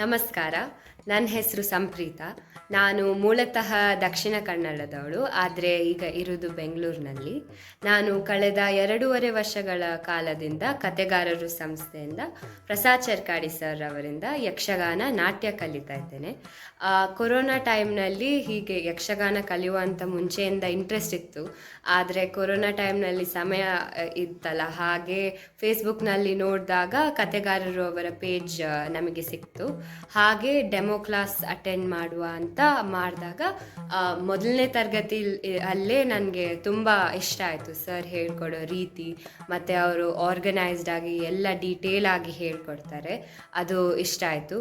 ನಮಸ್ಕಾರ. ನನ್ನ ಹೆಸರು ಸಂಪ್ರೀತ. ನಾನು ಮೂಲತಃ ದಕ್ಷಿಣ ಕನ್ನಡದವಳು, ಆದರೆ ಈಗ ಇರುವುದು ಬೆಂಗಳೂರಿನಲ್ಲಿ. ನಾನು ಕಳೆದ ಎರಡೂವರೆ ವರ್ಷಗಳ ಕಾಲದಿಂದ ಕತೆಗಾರರು ಸಂಸ್ಥೆಯಿಂದ ಪ್ರಸಾದ್ ಚರ್ಕಾಡಿ ಸರ್ ಅವರಿಂದ ಯಕ್ಷಗಾನ ನಾಟ್ಯ ಕಲಿತಾ ಇದ್ದೇನೆ. ಕೊರೋನಾ ಟೈಮ್ನಲ್ಲಿ ಹೀಗೆ ಯಕ್ಷಗಾನ ಕಲಿಯುವಂಥ ಮುಂಚೆಯಿಂದ ಇಂಟ್ರೆಸ್ಟ್ ಇತ್ತು. ಆದರೆ ಕೊರೋನಾ ಟೈಮ್ನಲ್ಲಿ ಸಮಯ ಇತ್ತಲ್ಲ. ಹಾಗೆ ಫೇಸ್ಬುಕ್ನಲ್ಲಿ ನೋಡಿದಾಗ ಕತೆಗಾರರು ಅವರ ಪೇಜ್ ನಮಗೆ ಸಿಕ್ತು. ಹಾಗೆ ಡೆಮೋ ಕ್ಲಾಸ್ ಅಟೆಂಡ್ ಮಾಡುವ ಅಂತ ಮಾಡಿದಾಗ ಮೊದಲನೇ ತರಗತಿ ಅಲ್ಲೇ ನನಗೆ ತುಂಬ ಇಷ್ಟ ಆಯಿತು ಸರ್ ಹೇಳ್ಕೊಡೋ ರೀತಿ, ಮತ್ತು ಅವರು ಆರ್ಗನೈಸ್ಡ್ ಆಗಿ ಎಲ್ಲ ಡೀಟೇಲ್ ಆಗಿ ಹೇಳ್ಕೊಡ್ತಾರೆ. ಅದು ಇಷ್ಟ ಆಯಿತು.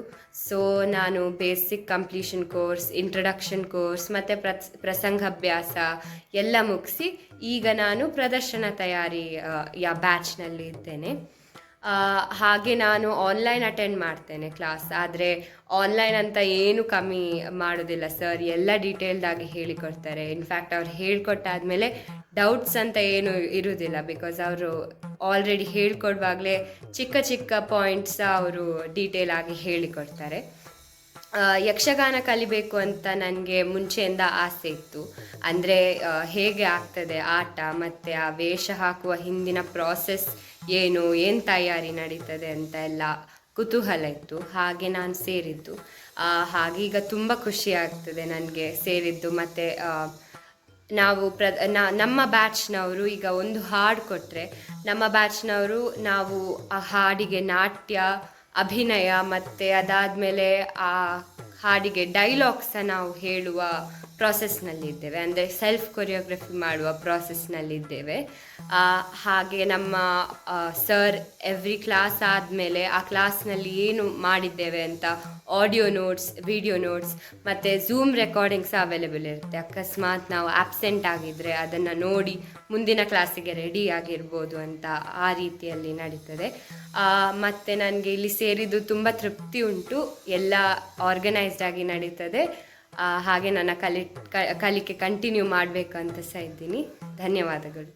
ಸೊ ನಾನು basic completion course introduction course ಮತ್ತು ಪ್ರಸ್, ಪ್ರಸಂಗಾಭ್ಯಾಸ ಎಲ್ಲ ಮುಗಿಸಿ ಈಗ ನಾನು ಪ್ರದರ್ಶನ ತಯಾರಿ ಯಾ ಬ್ಯಾಚ್ನಲ್ಲಿ ಇದ್ದೇನೆ ಹಾಗೆ ನಾನು ಆನ್ಲೈನ್ ಅಟೆಂಡ್ ಮಾಡ್ತೇನೆ ಕ್ಲಾಸ್ ಆದರೆ ಆನ್ಲೈನ್ ಅಂತ ಏನು ಕಮ್ಮಿ ಮಾಡೋದಿಲ್ಲ ಸರ್ ಎಲ್ಲ ಡೀಟೇಲ್ಡಾಗಿ ಹೇಳಿಕೊಡ್ತಾರೆ. ಇನ್ಫ್ಯಾಕ್ಟ್ ಅವ್ರು ಹೇಳ್ಕೊಟ್ಟಾದ್ಮೇಲೆ ಡೌಟ್ಸ್ ಅಂತ ಏನು ಇರುವುದಿಲ್ಲ ಬಿಕಾಸ್ ಅವರು ಆಲ್ರೆಡಿ ಹೇಳ್ಕೊಡುವಾಗಲೇ ಚಿಕ್ಕ ಚಿಕ್ಕ ಪಾಯಿಂಟ್ಸ್ ಅವರು ಡೀಟೇಲ್ ಆಗಿ ಹೇಳಿಕೊಡ್ತಾರೆ. ಯಕ್ಷಗಾನ ಕಲಿಬೇಕು ಅಂತ ನನಗೆ ಮುಂಚೆಯಿಂದ ಆಸೆ ಇತ್ತು. ಅಂದರೆ ಹೇಗೆ ಆಗ್ತದೆ ಆಟ ಮತ್ತು ಆ ವೇಷ ಹಾಕುವ ಹಿಂದಿನ ಪ್ರಾಸೆಸ್ ಏನು ಏನು ತಯಾರಿ ನಡೀತದೆ ಅಂತ ಎಲ್ಲ ಕುತೂಹಲ ಇತ್ತು. ಹಾಗೆ ನಾನು ಸೇರಿದ್ದು. ಹಾಗೀಗ ತುಂಬ ಖುಷಿ ಆಗ್ತದೆ ನನಗೆ ಸೇರಿದ್ದು ಮತ್ತು ನಾವು ಪ್ರ ನಮ್ಮ ಬ್ಯಾಚ್ನವರು ಈಗ ಒಂದು ಹಾಡು ಕೊಟ್ಟರೆ ನಮ್ಮ ಬ್ಯಾಚ್ನವರು ನಾವು ಆ ಹಾಡಿಗೆ ನಾಟ್ಯ ಅಭಿನಯ ಮತ್ತು ಅದಾದಮೇಲೆ ಆ ಹಾಡಿಗೆ ಡೈಲಾಗ್ಸ ನಾವು ಹೇಳುವ ಪ್ರಾಸೆಸ್ನಲ್ಲಿದ್ದೇವೆ ಅಂದರೆ ಸೆಲ್ಫ್ ಕೊರಿಯೋಗ್ರಫಿ ಮಾಡುವ ಪ್ರಾಸೆಸ್ನಲ್ಲಿದ್ದೇವೆ ಹಾಗೆ ನಮ್ಮ ಸರ್ ಎವ್ರಿ ಕ್ಲಾಸ್ ಆದಮೇಲೆ ಆ ಕ್ಲಾಸ್ನಲ್ಲಿ ಏನು ಮಾಡಿದ್ದೇವೆ ಅಂತ ಆಡಿಯೋ ನೋಟ್ಸ್ ವಿಡಿಯೋ ನೋಟ್ಸ್ ಮತ್ತು ಝೂಮ್ ರೆಕಾರ್ಡಿಂಗ್ಸ್ ಅವೈಲೇಬಲ್ ಇರುತ್ತೆ. ಅಕಸ್ಮಾತ್ ನಾವು ಆಬ್ಸೆಂಟ್ ಆಗಿದ್ದರೆ ಅದನ್ನು ನೋಡಿ ಮುಂದಿನ ಕ್ಲಾಸಿಗೆ ರೆಡಿ ಆಗಿರ್ಬೋದು ಅಂತ ಆ ರೀತಿಯಲ್ಲಿ ನಡೀತದೆ. ಮತ್ತು ನನಗೆ ಇಲ್ಲಿ ಸೇರಿದ್ದು ತುಂಬ ತೃಪ್ತಿ ಉಂಟು. ಎಲ್ಲ ಆರ್ಗನೈಸ್ಡ್ ಆಗಿ ನಡೀತದೆ. ಹಾಗೆ ನನ್ನ ಕಲಿ ಕಲಿಕೆ ಕಂಟಿನ್ಯೂ ಮಾಡಬೇಕು ಅಂತ ಸಹ ಇದ್ದೀನಿ. ಧನ್ಯವಾದಗಳು.